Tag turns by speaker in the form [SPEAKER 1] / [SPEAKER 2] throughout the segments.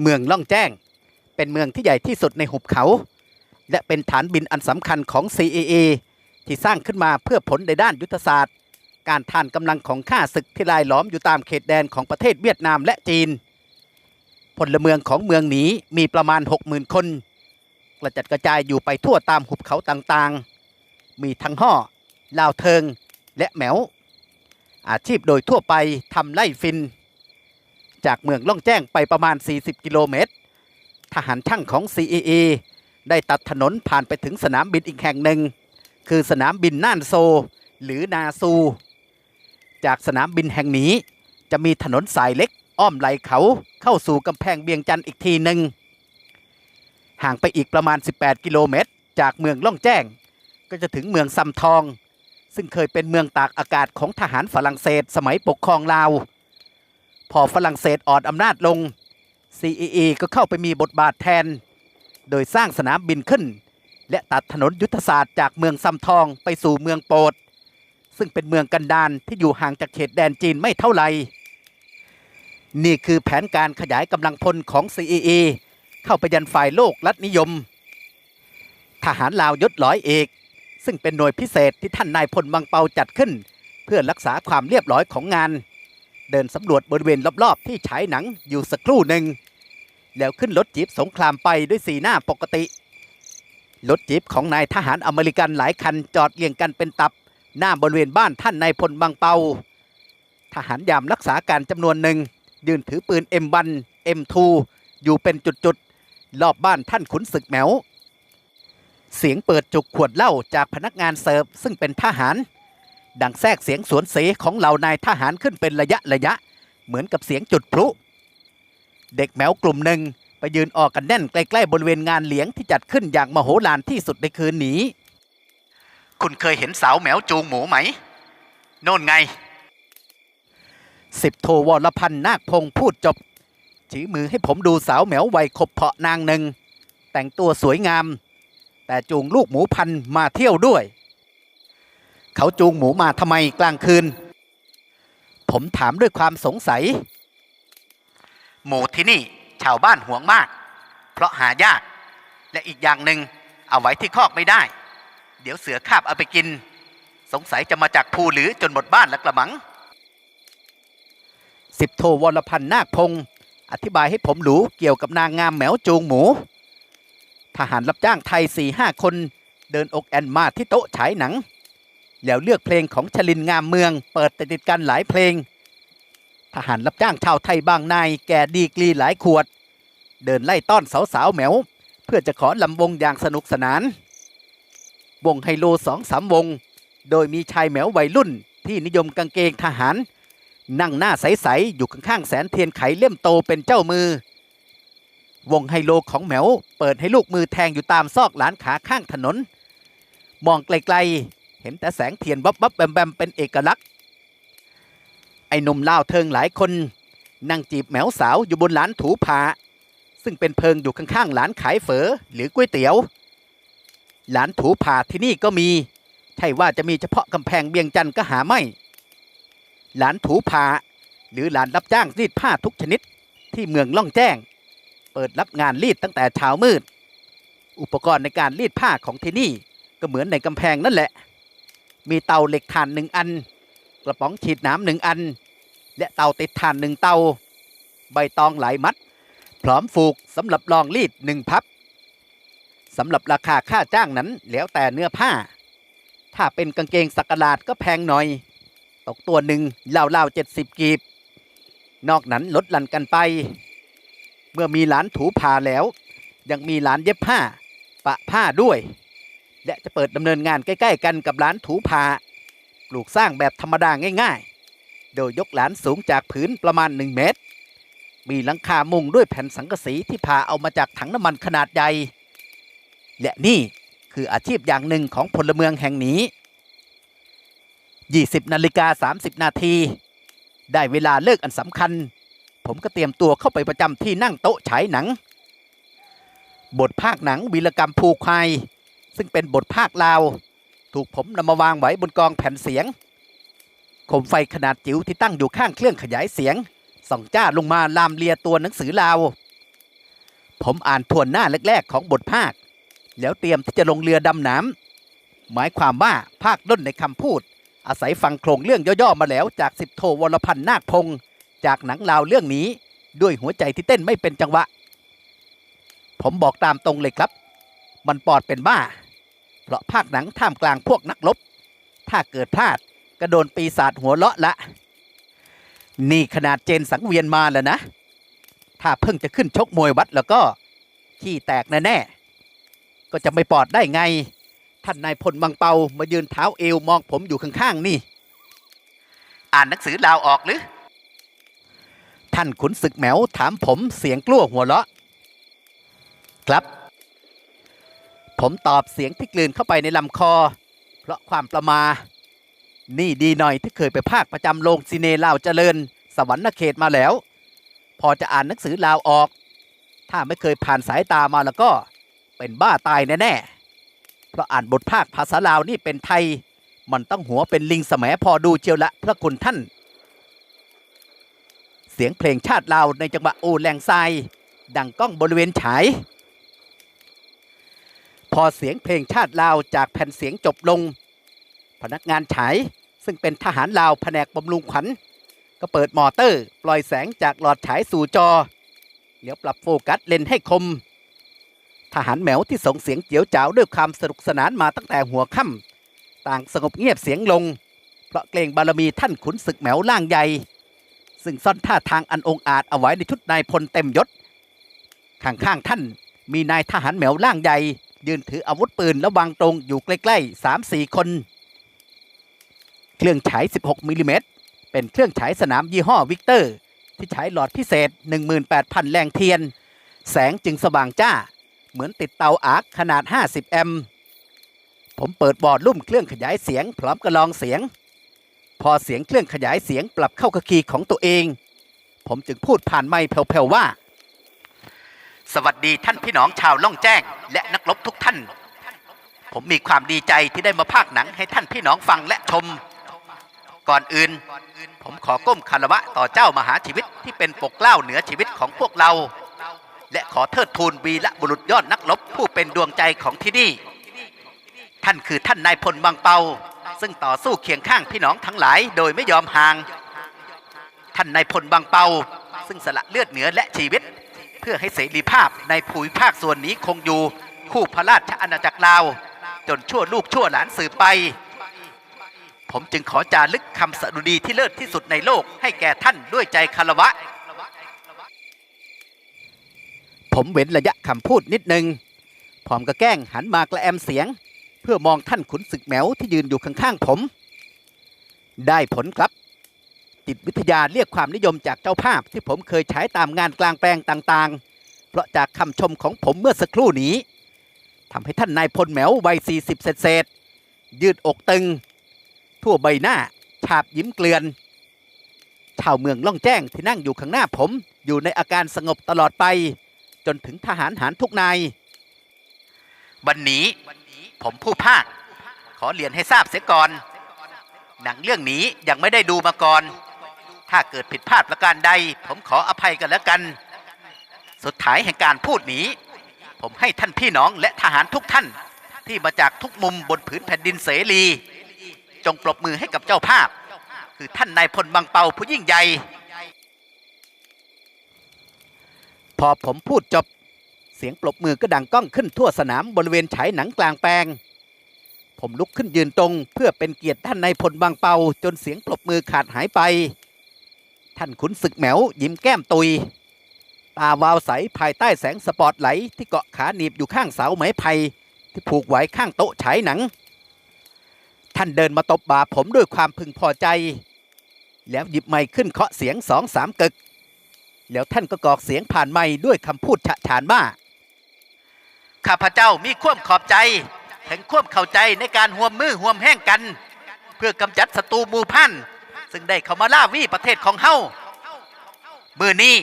[SPEAKER 1] เมืองล่องแจ้ง เป็นเมืองที่ใหญ่ที่สุดในหุบเขา และเป็นฐานบินอันสำคัญของ CAA ที่สร้างขึ้นมาเพื่อผลในด้านยุทธศาสตร์ การทานกำลังของข้าศึกที่ลายล้อมอยู่ตามเขตแดนของประเทศเวียดนามและจีน พลเมืองของเมืองนี้มีประมาณ 60,000 คน กระจัดกระจายอยู่ไปทั่วตามหุบเขาต่างๆ มีทั้งห่อลาวเทิงและแหมวอาชีพโดยทั่วไปทำไล่ฟิน จากเมืองล่องแจ้งไปประมาณ 40 กิโลเมตร ทหารช่างของ CAA ได้ตัดถนนผ่านไปถึงสนามบินอีกแห่งหนึ่ง คือสนามบินน่านโซ หรือนาซู จากสนามบินแห่งนี้ จะมีถนนสายเล็กอ้อมไหลเขาเข้าสู่กำแพงเบียงจันทร์อีกทีหนึ่ง ห่างไปอีกประมาณ 18 กิโลเมตร จากเมืองล่องแจ้ง ก็จะถึงเมืองซำทอง ซึ่งเคยเป็นเมืองตากอากาศของทหารฝรั่งเศสสมัยปกครองลาว พอฝรั่งเศสอ่อนอำนาจลง CEE ก็เข้าไปมีบทบาทแทน โดยสร้างสนามบินขึ้น และตัดถนนยุทธศาสตร์จากเมืองซำทองไปสู่เมืองโปรดซึ่งเป็นเมืองกันดารที่อยู่ห่างจากเขตแดนจีนไม่เท่าไหร่ นี่คือแผนการขยายกำลังพลของ CEE เข้าไปยันฝ่ายโลกรัฐนิยม ทหารลาวยศร้อยเอก ซึ่งเป็นหน่วยพิเศษที่ท่านนายพลบางเปาจัดขึ้น เพื่อรักษาความเรียบร้อยของงาน เดินสำรวจบริเวณรอบๆ ที่ฉายหนังอยู่สักครู่หนึ่ง แล้วขึ้นรถจีบสงครามไปด้วยสีหน้าปกติ รถจีบของนายทหารอเมริกันหลายคันจอดเรียงกันเป็นตับ หน้าบริเวณบ้านท่านนายพลบางเปา ทหารยามรักษาการจำนวนหนึ่ง ยืนถือปืน M1 M2 อยู่เป็นจุดๆ รอบบ้านท่านขุนศึกแหมวเสียงเปิดจุกขวดเหล้าจากพนักงานเสิร์ฟซึ่งเป็นทหาร ดังแทรกเสียงสวนเสของเหล่านายทหารขึ้นเป็นระยะระยะ เหมือนกับเสียงจุดพลุ เด็กแมวกลุ่มหนึ่งไปยืนออกกันแน่นใกล้ๆบริเวณงานเลี้ยงที่จัดขึ้นอย่างมโหฬารที่สุดในคืนนี้ คุณเคยเห็นสาวแมวจูงหมูไหม โน่นไง สิบโทวรพันธ์นาคพงพูดจบ ชี้มือให้ผมดูสาวแมววัยขบเพาะนางหนึ่ง แต่งตัวสวยงาม แต่จูงลูกหมูพันมาเที่ยวด้วย เขาจูงหมูมาทำไมกลางคืน ผมถามด้วยความสงสัย หมูที่นี่ชาวบ้านห่วงมาก เพราะหายาก และอีกอย่างหนึ่งเอาไว้ที่คอกไม่ได้ เดี๋ยวเสือคาบเอาไปกิน สงสัยจะมาจากภูหรือจนหมดบ้านแล้วกระมัง สิบโทวรพันธ์นาคพงศ์อธิบายให้ผมรู้เกี่ยวกับนางงามแมวจูงหมู ทหารรับจ้างไทยสี่ห้าคนเดินอกแอนมาที่โต๊ะฉายหนัง แล้วเลือกเพลงของชลินงามเมือง เปิดติดติดกันหลายเพลง ทหารรับจ้างชาวไทยบางนายแก่ดีกรีหลายขวด เดินไล่ต้อนสาวๆแหมว เพื่อจะขอลำวงอย่างสนุกสนาน วงไฮโลสองสามวง โดยมีชายแหมววัยรุ่นที่นิยมกางเกงทหาร นั่งหน้าใส ๆ อยู่ข้างๆแสนเทียนไขเล่มโตเป็นเจ้ามือ วงไฮโลของแหมว เปิดให้ลูกมือแทงอยู่ตามซอกหลานขาข้างถนน มองไกล ๆ เห็นแต่แสงเทียนวับวับแบมแบมเป็นเอกลักษณ์ ไอ้หนุ่มลาเทิงหลายคน นั่งจีบแมวสาวอยู่บนหลานถูผาซึ่งเป็นเพิงอยู่ข้างๆหลานขายเฝอหรือก๋วยเตี๋ยวหลานถูผาที่นี่ก็มี ใช่ว่าจะมีเฉพาะกำแพงเบียงจันทร์ก็หาไม่หลานถูผาหรือหลานรับจ้างรีดผ้าทุกชนิดที่เมืองล่องแจ้ง เปิดรับงานรีดตั้งแต่เช้ามืด อุปกรณ์ในการรีดผ้าของที่นี่ก็เหมือนในกำแพงนั่นแหละ มีเตาเหล็กถ่านหนึ่งอัน กระป๋องฉีดน้ำหนึ่งอัน และเตาติดถ่านหนึ่งเตา ใบตองหลายมัด พร้อมฝูกสำหรับรองรีดหนึ่งพับสำหรับราคาค่าจ้างนั้นแล้วแต่เนื้อผ้า ถ้าเป็นกางเกงสักหลาดก็แพงหน่อย ตกตัวหนึ่งเล่าๆเจ็ดสิบกีบ นอกนั้นลดหลั่นกันไป เมื่อมีหลานถูผ้าแล้ว ยังมีหลานเย็บผ้า ปะผ้าด้วย และจะเปิดดำเนินงานใกล้ ๆ กันกับหลานถูผ้าปลูกสร้างแบบธรรมดาง่าย ๆ โดยยกหลานสูงจากพื้นประมาณ 1 เมตร มีหลังคามุงด้วยแผ่นสังกะสีที่ผ่าเอามาจากถังน้ำมันขนาดใหญ่ และนี่คืออาชีพอย่างหนึ่งของพลเมืองแห่งนี้ 20นาฬิกา30 นาทีได้เวลาเลิกอันสำคัญ ผมก็เตรียมตัวเข้าไปประจำที่นั่งโต๊ะฉายหนัง บทภาคหนังวีรกรรมภูควาย ซึ่งเป็นบทภาคลาว ถูกผมนำมาวางไว้บนกองแผ่นเสียงโคมไฟขนาดจิ๋วที่ตั้งอยู่ข้างเครื่องขยายเสียง ส่องจ้าลงมาลามเลียตัวหนังสือลาว ผมอ่านทวนหน้าแรก ๆ ของบทภาค แล้วเตรียมที่จะลงเรือดำน้ำหมายความว่าภาคด้นในคำพูด อาศัยฟังโครงเรื่องย่อๆมาแล้วจากสิบโทวรพันธ์นาคพงศ์จากหนังลาวเรื่องนี้ด้วยหัวใจที่เต้นไม่เป็นจังหวะ ผมบอกตามตรงเลยครับ มันปอดเป็นบ้า ราะภาคหนังท่ามกลางพวกนักรบถ้าเกิดพลาดก็โดนปีศาจหัวเลาะละ นี่ขนาดเจนสังเวียนมาแล้วนะ ถ้าเพิ่งจะขึ้นชกมวยวัดแล้วก็ขี้แตกแน่ๆก็จะไม่ปลอดได้ไง ท่านนายพลบางเปามายืนเท้าเอวมองผมอยู่ข้างๆนี่ อ่านหนังสือลาวออกหรือ ท่านขุนศึกแหมวถามผมเสียงกลัวหัวเราะ ครับ ผมตอบเสียงที่กลืนเข้าไปในลำคอ เพราะความประมา นี่ดีหน่อยที่เคยไปภาคประจำโรงซีเนลาวเจริญ สวรรค์เขตมาแล้ว พอจะอ่านหนังสือลาวออก ถ้าไม่เคยผ่านสายตามาแล้วก็ เป็นบ้าตายแน่ๆเพราะอ่านบทภาคภาษาลาวนี่เป็นไทย มันต้องหัวเป็นลิงสมัยพอดูเจียวละพระคุณท่าน เสียงเพลงชาติลาวในจังหวะโอแรงทรายดังก้องบริเวณฉาย พอเสียงเพลงชาติลาวจากแผ่นเสียงจบลง พนักงานฉายซึ่งเป็นทหารลาวแผนกบำรุงขวัญ ก็เปิดมอเตอร์ ปล่อยแสงจากหลอดฉายสู่จอเดี๋ยวปรับโฟกัสเลนให้คม ทหารแหมวที่ส่งเสียงเจียวจ้าวด้วยความสนุกสนานมาตั้งแต่หัวค่ำต่างสงบเงียบเสียงลง เพราะเกรงบารมีท่านขุนศึกแหมวล่างใหญ่ซึ่งซ่อนท่าทางอันองอาจเอาไว้ในชุดนายพลเต็มยศข้างๆท่านมีนายทหารแหมวล่างใหญ่ ยืนถืออาวุธปืนและวางตรงอยู่ใกล้ๆสามสี่คน เครื่องฉาย 16 มิลลิเมตร เป็นเครื่องฉายสนามยี่ห้อวิกเตอร์ ที่ใช้หลอดพิเศษ 18,000 แรงเทียน แสงจึงสว่างจ้า เหมือนติดเตาอาร์คขนาด 50 แอมป์ ผมเปิดบอร์ดลุ่มเครื่องขยายเสียง พร้อมกระลองเสียง พอเสียงเครื่องขยายเสียงปรับเข้ากับคีย์ของตัวเอง ผมจึงพูดผ่านไมค์แผ่วๆว่า สวัสดีท่านพี่น้องชาวล่องแจ้ง และนักรบทุกท่าน ผมมีความดีใจที่ได้มาพากย์หนังให้ท่านพี่น้องฟังและชม ก่อนอื่น ผมขอก้มคารวะต่อเจ้ามหาชีวิตที่เป็นปกเกล้าเหนือชีวิตของพวกเรา และขอเทิดทูนวีละบุรุษยอดนักรบผู้เป็นดวงใจของที่นี่ ท่านคือท่านนายพลบางเปา ซึ่งต่อสู้เคียงข้างพี่น้องทั้งหลายโดยไม่ยอมห่าง ท่านนายพลบางเปา ซึ่งสละเลือดเหนือและชีวิต เพื่อให้เสรีภาพในภูมิภาคส่วนนี้คงอยู่ คู่พระราชอาณาจักรลาว จนชั่วลูกชั่วหลานสืบไป ผมจึงขอจารึกคำสดุดีที่เลิศที่สุดในโลกให้แก่ท่านด้วยใจคารวะ ผมเว้นระยะคำพูดนิดนึงพร้อมกับแกล้งหันมากระแอมเสียง เพื่อมองท่านขุนศึกแมวที่ยืนอยู่ข้างๆผม ได้ผลครับ จิตวิทยาเรียกความนิยมจากเจ้าภาพที่ผมเคยใช้ตามงานกลางแปลงต่างๆ เพราะจากคำชมของผมเมื่อสักครู่นี้ทำให้ท่านนายพลแหมววัย 40 เศษๆยืดอกตึง ทั่วใบหน้า ฉาบยิ้มเกลือน ชาวเมืองล่องแจ้งที่นั่งอยู่ข้างหน้าผม อยู่ในอาการสงบตลอดไป จนถึงทหารหารทุกนายวันนี้ผมผู้ภาค ขอเรียนให้ทราบเสียก่อน หนังเรื่องนี้ยังไม่ได้ดูมาก่อน ถ้าเกิดผิดพลาดประการใด ผมขออภัยกันแล้วกัน สุดท้ายแห่งการพูดนี้ ผมให้ท่านพี่น้องและทหารทุกท่านที่มาจากทุกมุมบนผืนแผ่นดินเสรี จงปรบมือให้กับเจ้าภาพ คือท่านนายพลบางเปาผู้ยิ่งใหญ่พอผมพูดจบเสียงปรบมือก็ดังก้องขึ้นทั่วสนามบริเวณฉายหนังกลางแปลง ผมลุกขึ้นยืนตรง เพื่อเป็นเกียรติท่านนายพลบางเปาจนเสียงปรบมือขาดหายไป ท่านขุนศึกแหมวยิ้มแก้มตุย ตาวาวใสภายใต้แสงสปอตไลท์ที่เกาะขาหนีบอยู่ข้างเสาไม้ไผ่ที่ผูกไว้ข้างโต๊ะฉายหนัง ท่านเดินมาตบบ่าผมด้วยความพึงพอใจ แล้วหยิบไมค์ขึ้นเคาะเสียงสองสามกึก แล้วท่านก็กอกเสียงผ่านไมค์ด้วยคำพูดฉะฉานว่าข้าพเจ้ามีความขอบใจถึงความเข้าใจในการห่วมมือห่วมแห้งกัน เพื่อกำจัดศัตรูมูพัน ซึ่งได้เข้ามาล่าวีประเทศของเฮามือนี้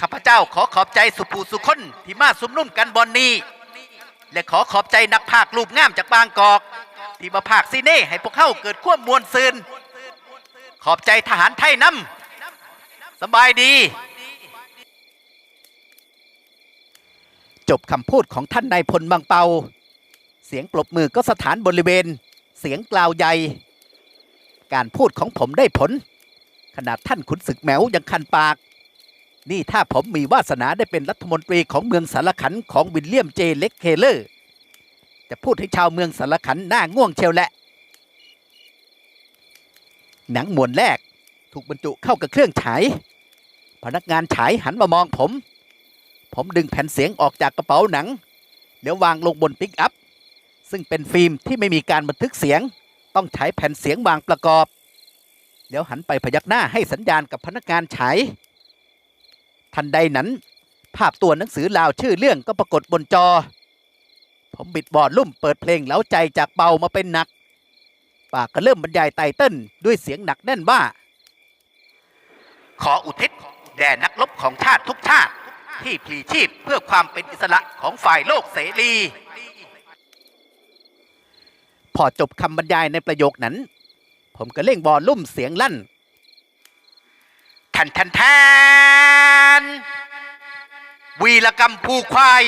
[SPEAKER 1] ข้าพเจ้าขอขอบใจสุภูสุคนที่มาสุมนุ่มกันบอนนี้ และขอขอบใจนักภาครูปงามจากบางกอก ที่มาภาคซีเน่ให้พวกเขาเกิดความมวลซืนขอบใจทหารไทยนำสบายดี จบคำพูดของท่านนายพลบางเปา เสียงปรบมือก็สถานบริเวณ เสียงกล่าวใหญ่ การพูดของผมได้ผล ขนาดท่านขุนศึกแมวยังคันปาก นี่ถ้าผมมีวาสนาได้เป็นรัฐมนตรีของเมืองสารขันของวิลเลียมเจเล็กเคเลอร์ จะพูดให้ชาวเมืองสารขันหน้าง่วงเชียวแหละ หนังมวนแรกถูกบรรจุเข้ากับเครื่องฉาย พนักงานฉายหันมามองผม ผมดึงแผ่นเสียงออกจากกระเป๋าหนัง แล้ววางลงบนปิกอัพ ซึ่งเป็นฟิล์มที่ไม่มีการบันทึกเสียง ต้องใช้แผ่นเสียงวางประกอบแล้วหันไปพยักหน้าให้สัญญาณกับพนักงานฉายทันใดนั้น ภาพตัวหนังสือลาวชื่อเรื่องก็ปรากฏบนจอ ผมบิดบอดลุ่มเปิดเพลงเล้าใจจากเบามาเป็นหนัก ปากก็เริ่มบรรยายไตเติ้ลด้วยเสียงหนักแน่นว่า ขออุทิศแด่นักรบของชาติทุกชาติ ที่พลีชีพเพื่อความเป็นอิสระของฝ่ายโลกเสรี พอจบคำบรรยายในประโยคนั้น ผมก็เร่งบอลลุ่มเสียงลั่นแทนแทนแทนวีรกรรมภูควาย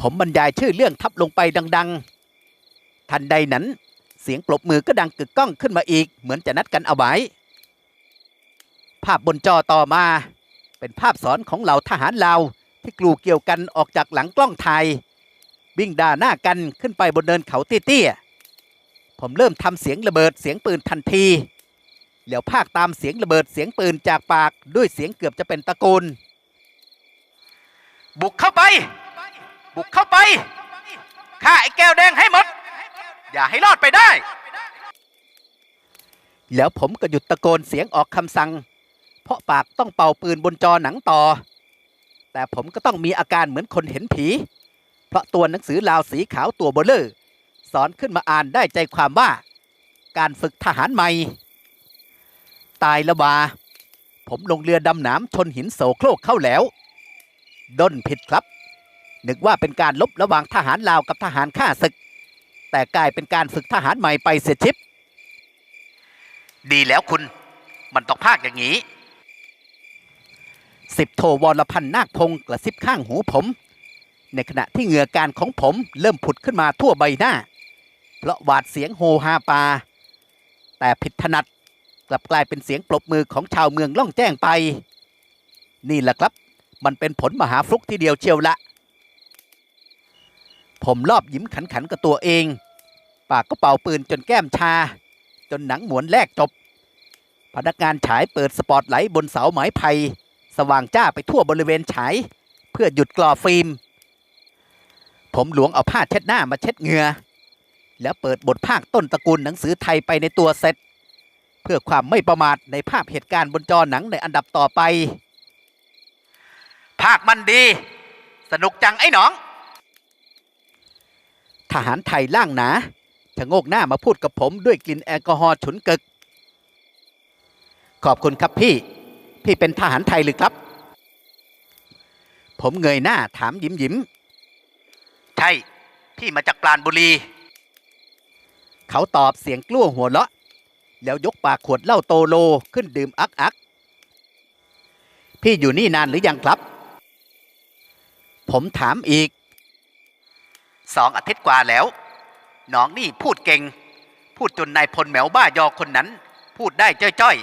[SPEAKER 1] ผมบรรยายชื่อเรื่องทับลงไปดัง ๆ ทันใดนั้น เสียงปรบมือก็ดังกึกก้องขึ้นมาอีก เหมือนจะนัดกันเอาไว้ ภาพบนจอต่อมา เป็นภาพสอนของเหล่าทหารลาวที่กลูเกี่ยวกันออกจากหลังกล้องถ่าย วิ่งด่าหน้ากันขึ้นไปบนเนินเขาเตี้ยๆผมเริ่มทำเสียงระเบิดเสียงปืนทันทีแล้วภาคตามเสียงระเบิดเสียงปืนจากปากด้วยเสียงเกือบจะเป็นตะโกนบุกเข้าไป บุกเข้าไปฆ่าไอ้แก้วแดงให้หมด อย่าให้รอดไปได้ แล้วผมก็หยุดตะโกนเสียงออกคำสั่ง เพราะปากต้องเป่าปืนบนจอหนังต่อ แต่ผมก็ต้องมีอาการเหมือนคนเห็นผี เพราะตัวหนังสือลาวสีขาวตัวเบลเลอร์ สอนขึ้นมาอ่านได้ใจความว่า การฝึกทหารใหม่ ตายละวาผมลงเรือดำน้ำชนหินโสโครกเข้าแล้ว ด้นผิดครับ นึกว่าเป็นการลบระหว่างทหารลาวกับทหารข้าศึก แต่กลายเป็นการฝึกทหารใหม่ไปเสียชิป ดีแล้วคุณ มันต้องภาคอย่างนี้สิบโทวรพันธ์นาคพงศ์กระซิบข้างหูผม ในขณะที่เหงื่อการของผมเริ่มผุดขึ้นมาทั่วใบหน้า เพราะหวาดเสียงโฮฮาปา แต่ผิดถนัดกลับกลายเป็นเสียงปรบมือของชาวเมืองล่องแจ้งไป นี่แหละครับมันเป็นผลมหาฟลุกทีเดียวเชียวละ ผมรอบยิ้มขันขันกับตัวเอง ปากก็เป่าปืนจนแก้มชา จนหนังหมวนแรกจบ พนักงานฉายเปิดสปอตไลท์บนเสาไม้ไผ่สว่างจ้าไปทั่วบริเวณฉาย เพื่อหยุดกลอฟิล์ม ผมหลวงเอาผ้าเช็ดหน้ามาเช็ดเหงื่อแล้วเปิดบทภาคต้นตระกูลหนังสือไทยไปในตัวเสร็จ เพื่อความไม่ประมาทในภาพเหตุการณ์บนจอหนังในอันดับต่อไป ภาคมันดี สนุกจังไอ้หนอง ทหารไทยล่างหนาชะโงกหน้ามาพูดกับผมด้วยกลิ่นแอลกอฮอล์ฉุนกึก ขอบคุณครับพี่ พี่เป็นทหารไทยหรือครับ ผมเงยหน้าถามยิ้มยิ้ม ใช่ พี่มาจากปราณบุรี เขาตอบเสียงกลั้วหัวเราะ แล้วยกปากขวดเหล้าโตโลขึ้นดื่มอักอัก พี่อยู่นี่นานหรือยังครับ ผมถามอีก สองอาทิตย์กว่าแล้ว น้องนี่พูดเก่ง พูดจนนายพลแหมวบ้ายอคนนั้น พูดได้จ้อย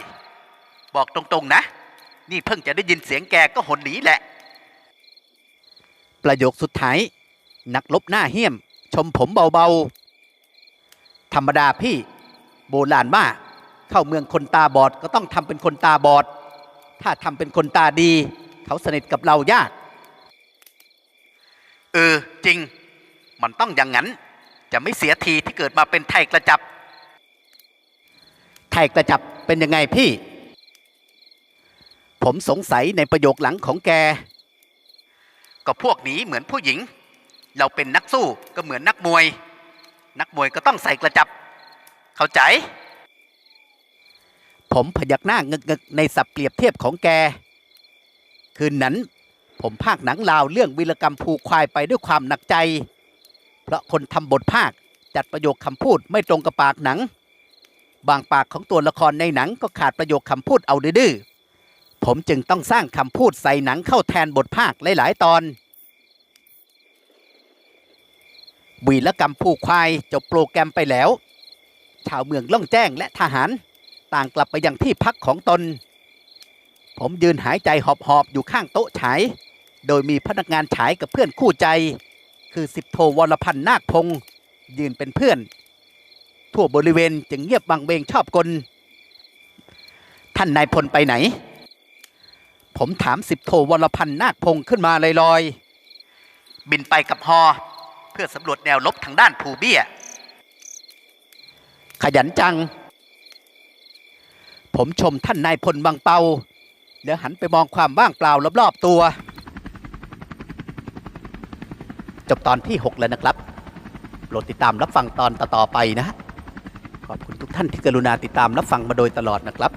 [SPEAKER 1] ๆ บอกตรงๆนะ นี่เพิ่งจะได้ยินเสียงแกก็หนหนีแหละ ประโยคสุดท้าย นักลบหน้าเหี้ยม ชมผมเบาๆ ธรรมดาพี่โบราณว่าเข้าเมืองคนตาบอดก็ต้องทำเป็นคนตาบอด ถ้าทำเป็นคนตาดี เขาสนิทกับเรายาก เออ จริง มันต้องอย่างนั้น จะไม่เสียทีที่เกิดมาเป็นไทยกระจับ ไทยกระจับเป็นยังไงพี่ ผมสงสัยในประโยคหลังของแก ก็พวกนี้เหมือนผู้หญิง เราเป็นนักสู้ก็เหมือนนักมวย นักมวยก็ต้องใส่กระจับ เข้าใจ ผมพยักหน้าเงึกในสับเปรียบเทียบของแก คืนนั้น ผมภาคหนังลาวเรื่องวีรกรรมผูกควายไปด้วยความหนักใจ เพราะคนทำบทภาคจัดประโยคคำพูดไม่ตรงกับปากหนัง บางปากของตัวละครในหนังก็ขาดประโยคคำพูดเอาดื้อผมจึงต้องสร้างคำพูดใส่หนังเข้าแทนบทภาคหลาย ๆ ตอน วีรกรรมผู้ควายจบโปรแกรมไปแล้ว ชาวเมืองล่องแจ้งและทหาร ต่างกลับไปยังที่พักของตน ผมยืนหายใจหอบๆ อยู่ข้างโต๊ะฉาย โดยมีพนักงานฉายกับเพื่อนคู่ใจ คือสิบโทวรพันธ์นาคพงศ์ยืนเป็นเพื่อน ทั่วบริเวณจึงเงียบบังเบงชอบกล ท่านนายพลไปไหน ผมถามสิบโทวรพันธ์นาคพงศ์ขึ้นมาลอยๆบินไปกับฮอ พื่อสำรวจแนวลบทางด้านภูเบี้ย ขยันจัง ผมชมท่านนายพลบางเปา แล้วหันไปมองความว่างเปล่ารอบๆตัว จบตอนที่ 6 แล้วนะครับโปรดติดตามรับฟังตอนต่อๆไปนะ ขอบคุณทุกท่านที่กรุณาติดตามรับฟังมาโดยตลอดนะครับ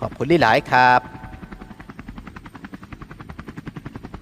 [SPEAKER 1] ขอบคุณหลายๆครับ